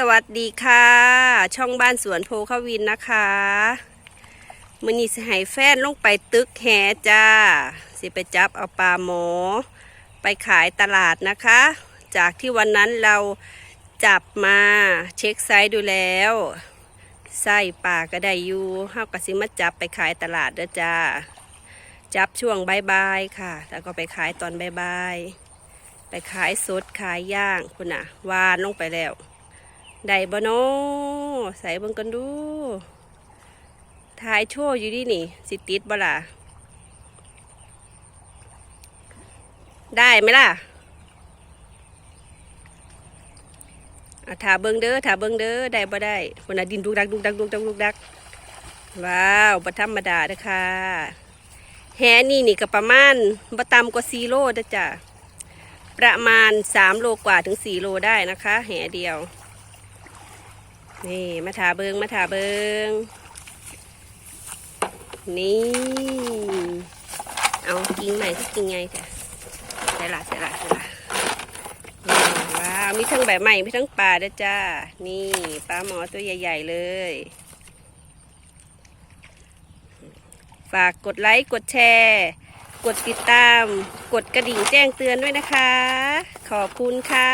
สวัสดีค่ะ ช่องบ้านสวนโพขวินนะคะมือนี้สิให้แฟนลงไปตึกแหจ้า สิไปจับเอาปลาหมอ ไปขายตลาดนะคะ จากที่วันนั้นเราจับมาเช็คไซส์ดูแล้วไส้ปลาก็ได้อยู่เฮากระสิมาจับไปขายตลาดเด้อจ้า จับช่วงบ่ายๆค่ะ แล้วก็ไปขายตอนบ่ายๆไปขายสดขายย่างคุณน่ะวานลงไปแล้ว ได้บ่นาะใส่เบิ่งกันดูถ่ายโชว์อยู่ดินี่ สิติดบ่ล่ะ ได้ไหมล่ะอะถาเบิ่งเด้อถาเบิ่งเด้อได้บ่ได้คนน่ะดินดุกดักดุกดักดุกดักดุกดักว้าวบ่ธรรมดาเด้อค่ะแหนี่นี่ก็ประมาณบ่ต่ำกว่า4โลเด้อจ้ะประมาณ3โลกว่าถึง4โลได้นะคะ แหเดียว นี่มาถาเบิงมาถาเบิงนี่ เอากิ่งใหม่ที่กิ่งไงจ้ะใส่ละใส่ละใส่ละว้าวมีทั้งแบบใหม่มีทั้งปลาด้วยจ้า นี่ปลาหมอตัวใหญ่ ๆ เลย ฝากกดไลค์กดแชร์ กดติดตาม กดกระดิ่งแจ้งเตือนด้วยนะคะ ขอบคุณค่ะ